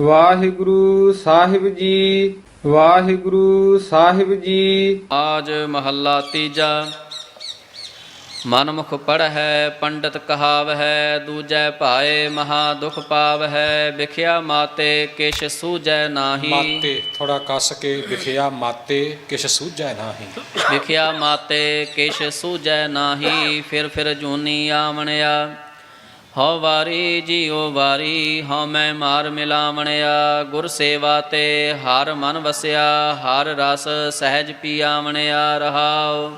ਵਾਹਿਗੁਰੂ ਸਾਹਿਬ ਜੀ ਵਾਹਿਗੁਰੂ ਸਾਹਿਬ ਜੀ। ਆਜ ਮਹੱਲਾ ਤੀਜਾ। ਮਨ ਮੁਖ ਪੜ੍ਹੈ ਪੰਡਤ ਕਹਾਵਹਿ ਦੂਜੈ ਭਾਏ ਮਹਾ ਦੁਖ ਪਾਵਹਿ ਵਿਖਿਆ ਮਾਤੇ ਕਿਛ ਸੂਝੈ ਨਾਹੀ। ਮਾਤੇ ਥੋੜਾ ਕੱਸ ਕੇ ਵਿਖਿਆ ਮਾਤੇ ਕਿਛ ਸੂਝੈ ਨਾਹੀ। ਵਿਖਿਆ ਮਾਤੇ ਕਿਛ ਸੂਝੈ ਨਾਹੀ ਫਿਰ ਫਿਰ ਜੂਨੀ ਆਵਣਿਆ। ਹਉ ਵਾਰੀ ਜੀਉ ਵਾਰੀ ਹਉ ਮੈਂ ਮਾਰ ਮਿਲਾਵਣਿਆ। ਗੁਰ ਸੇਵਾ ਤੇ ਹਰ ਮਨ ਵਸਿਆ ਹਰ ਰਸ ਸਹਿਜ ਪੀਆਵਣਿਆ ਰਹਾਉ।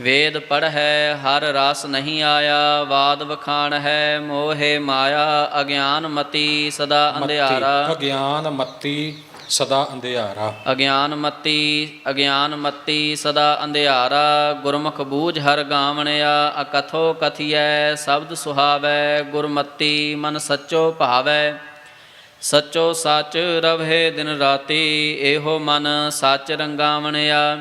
ਵੇਦ ਪੜ੍ਹੈ ਹਰ ਰਸ ਨਹੀਂ ਆਇਆ ਬਾਦ ਵਖਾਣ ਹੈ ਮੋਹਿ ਮਾਇਆ ਅਗਿਆਨ ਮਤੀ ਸਦਾ ਅੰਧਿਆਰਾ। ਅਗਿਆਨ ਮੱਤੀ ਸਦਾ ਅੰਧਿਆਰਾ। ਅਗਿਆਨ ਮਤੀ ਅਗਿਆਨ ਮਤੀ ਸਦਾ ਅੰਧਿਆਰਾ, ਗੁਰਮੁਖ ਬੂਝ ਹਰ ਗਾਵਣਿਆ, ਅਕਥੋ ਕਥੀਐ, ਸ਼ਬਦ ਸੁਹਾਵੈ, ਗੁਰਮਤੀ ਮਨ ਸੱਚੋ ਭਾਵੈ। ਸੱਚੋ ਸੱਚ ਰਵਹਿ ਦਿਨ ਰਾਤੀ, ਇਹੋ ਮਨ ਸੱਚ ਰੰਗਾਵਣਿਆ।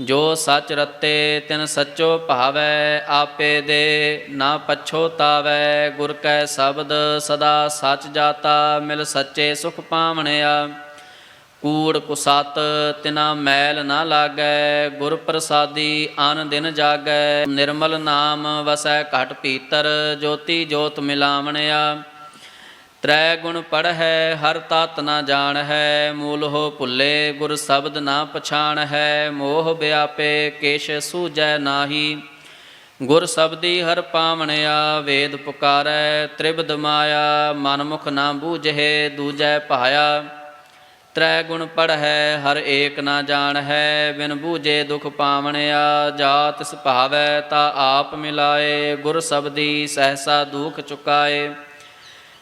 ਜੋ ਸੱਚ ਰਤੇ, ਤਿਨ ਸੱਚੋ ਭਾਵੈ, ਆਪੇ ਦੇ ਨਾ ਪਛੋਤਾਵੈ ਗੁਰ ਕੈ ਸ਼ਬਦ ਸਦਾ ਸੱਚ ਜਾਤਾ, ਮਿਲ ਸੱਚੇ ਸੁਖ ਪਾਵਣਿਆ। ਕੂੜ ਕੁਸਤ, ਤਿਨਾ ਮੈਲ ਨਾ ਲਾਗੈ, ਗੁਰ ਪ੍ਰਸਾਦੀ ਆਨ ਦਿਨ ਜਾਗੈ। ਨਿਰਮਲ ਨਾਮ ਵਸੈ ਘਟ ਭੀਤਰ, ਜੋਤੀ ਜੋਤ ਮਿਲਾਵਣਿਆ। ਤ੍ਰੈ ਗੁਣ ਪੜ੍ਹੈ, ਹਰ ਤਤ ਨਾ ਜਾਣ ਹੈ ਮੂਲ ਹੋ ਭੁੱਲੇ, ਗੁਰ ਸ਼ਬਦ ਨਾ ਪਛਾਣ ਹੈ ਮੋਹ ਵਿਆਪੇ ਕੇਸ਼ ਸੂਝੈ ਨਾਹੀ। ਗੁਰ ਸ਼ਬਦੀ ਹਰ ਪਾਵਣਿਆ, ਵੇਦ ਪੁਕਾਰੈ, ਤ੍ਰਿਬਦ ਮਾਇਆ ਮਨ ਮੁਖ ਨਾ ਬੂਝੇ ਦੂਜੈ ਭਾਇਆ। ਤ੍ਰੈ ਗੁਣ ਪੜ੍ਹੈ ਹਰ ਏਕ ਨਾ ਜਾਣੈ ਬਿਨ ਬੂਝੇ ਦੁਖ ਪਾਵਣਿਆ ਜਾ ਤਿਸ ਭਾਵੈ ਤਾ ਆਪ ਮਿਲਾਏ ਗੁਰ ਸ਼ਬਦੀ ਸਹਸਾ ਦੁਖ ਚੁਕਾਏ।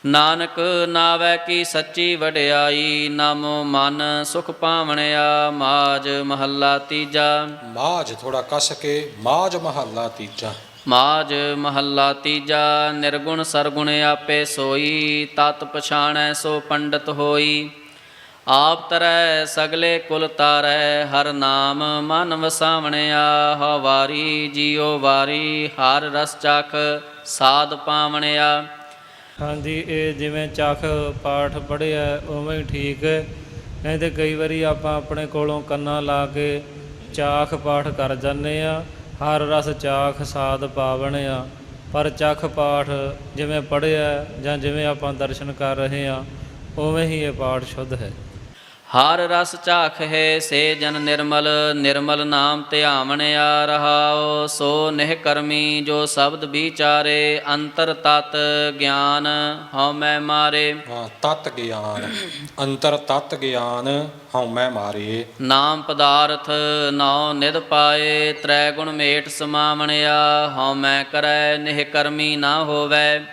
ਨਾਨਕ ਨਾਵੈ ਕੀ ਸੱਚੀ ਵਡਿਆਈ ਨਾਮੋ ਮਨ ਸੁਖ ਪਾਵਣਿਆ ਮਾਜ ਮਹੱਲਾ ਤੀਜਾ। ਮਾਝ ਥੋੜਾ ਕੱਸ ਕੇ ਮਾਝ ਮਹੱਲਾ ਤੀਜਾ। ਮਾਜ ਮਹੱਲਾ ਤੀਜਾ ਨਿਰਗੁਣ ਸਰਗੁਣ ਆਪੇ ਸੋਈ ਤਤ ਪਛਾਣੈ ਸੋ ਪੰਡਤ ਹੋਈ। ਆਪ ਤਰੈ ਸਗਲੇ ਕੁਲ ਤਾਰੈ, ਹਰ ਨਾਮ ਮਨ ਵਸਾਵਣਿਆ, ਹਉ ਵਾਰੀ ਜੀਉ ਵਾਰੀ, ਹਰ ਰਸ ਚਖ ਸਾਧ ਪਾਵਣਿਆ। ਹਾਂਜੀ, ਇਹ ਜਿਵੇਂ ਚੱਖ ਪਾਠ ਪੜ੍ਹਿਆ, ਉਵੇਂ ਹੀ ਠੀਕ ਹੈ। ਨਹੀਂ ਤੇ ਕਈ ਵਾਰੀ ਆਪਾਂ ਆਪਣੇ ਕੋਲੋਂ ਕੰਨਾਂ ਲਾ ਕੇ ਚਾਖ ਪਾਠ ਕਰ ਜਾਂਦੇ ਆ ਹਰ ਰਸ ਚਾਖ ਸਾਧ ਪਾਵਣ ਆ ਪਰ ਚੱਖ ਪਾਠ ਜਿਵੇਂ ਪੜ੍ਹਿਆ ਜਾਂ ਜਿਵੇਂ ਆਪਾਂ ਦਰਸ਼ਨ ਕਰ ਰਹੇ ਆ ਉਵੇਂ ਹੀ ਇਹ ਪਾਠ ਸ਼ੁੱਧ ਹੈ। ਹਰ ਰਸ ਚਾਖ ਹੈ ਸੇ ਜਨ ਨਿਰਮਲ ਨਿਰਮਲ ਨਾਮ ਧਿਆਵਣਿਆ ਰਹਾਉ ਸੋ ਨਿਹ ਕਰਮੀ ਜੋ ਸ਼ਬਦ ਵਿਚਾਰੇ ਅੰਤਰ ਤਤ ਗਿਆਨ ਹਉ ਮੈਂ ਮਾਰੇ। ਹਾਂ ਤਤ ਗਿਆਨ ਅੰਤਰ ਤਤ ਗਿਆਨ ਹਉਮੈ ਮਾਰੇ। ਨਾਮ ਪਦਾਰਥ ਨਾਉ ਨਿਦ ਪਾਏ ਤ੍ਰੈ ਗੁਣ ਮੇਟ ਸਮਾਵਣਿਆ ਹਉ ਮੈਂ ਕਰੈ ਨਿਹ ਕਰਮੀ ਨਾ ਹੋਵੈ।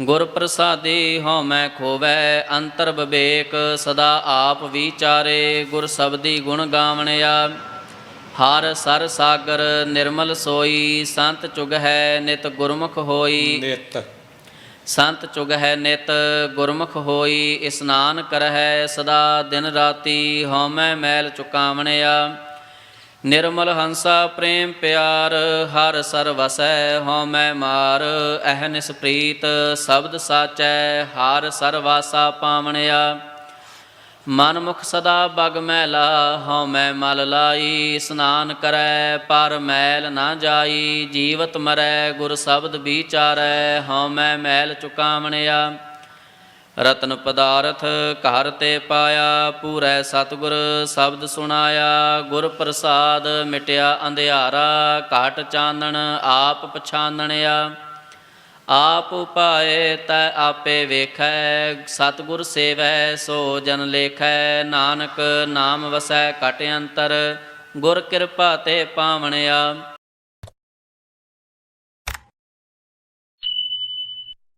ਗੁਰ ਪ੍ਰਸਾਦੀ ਹਉ ਮੈਂ ਖੋਵੈ ਅੰਤਰ ਵਿਵੇਕ ਸਦਾ ਆਪ ਵਿਚਾਰੇ ਗੁਰ ਸਬਦੀ ਗੁਣ ਗਾਵਣਿਆ। ਹਰ ਸਰ ਸਾਗਰ ਨਿਰਮਲ ਸੋਈ ਸੰਤ ਚੁਗ ਹੈ ਨਿਤ ਗੁਰਮੁਖ ਹੋਈ। ਨਿਤ। ਸੰਤ ਚੁਗ ਹੈ ਨਿਤ ਗੁਰਮੁਖ ਹੋਈ ਇਸਨਾਨ ਕਰਹਿ ਸਦਾ ਦਿਨ ਰਾਤੀ ਹਉਮੈ ਮੈਲ ਚੁਕਾਵਣਿਆ। ਨਿਰਮਲ ਹੰਸਾ ਪ੍ਰੇਮ ਪਿਆਰ, ਹਰ ਸਰ ਵਸੈ ਹਉਮੈ ਮਾਰ। ਅਹਨਿਸ ਪ੍ਰੀਤ, ਸ਼ਬਦ ਸਾਚੈ, ਹਰ ਸਰਵਾਸਾ ਪਾਵਣਿਆ। ਮਨ ਮੁਖ ਸਦਾ ਬਗ ਮੈਲਾ ਹਉ ਮੈਂ ਮਲ ਲਾਈ। ਇਸਨਾਨ ਕਰੈ, ਪਰ ਮੈਲ ਨਾ ਜਾਈ। ਜੀਵਤ ਮਰੈ, ਗੁਰ ਸ਼ਬਦ ਵਿਚਾਰੈ ਹਉ ਮੈਂ ਮੈਲ ਚੁਕਾਵਣਿਆ। ਰਤਨ ਪਦਾਰਥ ਘਰ ਤੇ ਪਾਇਆ, ਪੂਰੈ ਸਤਿਗੁਰ ਸ਼ਬਦ ਸੁਣਾਇਆ, ਗੁਰ ਪ੍ਰਸਾਦ ਮਿਟਿਆ ਅੰਧਿਆਰਾ, ਘਾਟ ਚਾਨਣ ਆਪ ਪਛਾਨਣਿਆ। ਆਪ ਉਪਾਏ ਤੈ ਆਪੇ ਵੇਖੈ, ਸਤਿਗੁਰ ਸੇਵੈ ਸੋ ਜਨ ਲੇਖੈ। ਨਾਨਕ ਨਾਮ ਵਸੈ ਘਟ ਅੰਤਰ, ਗੁਰ ਕਿਰਪਾ ਤੇ ਪਾਵਣਿਆ।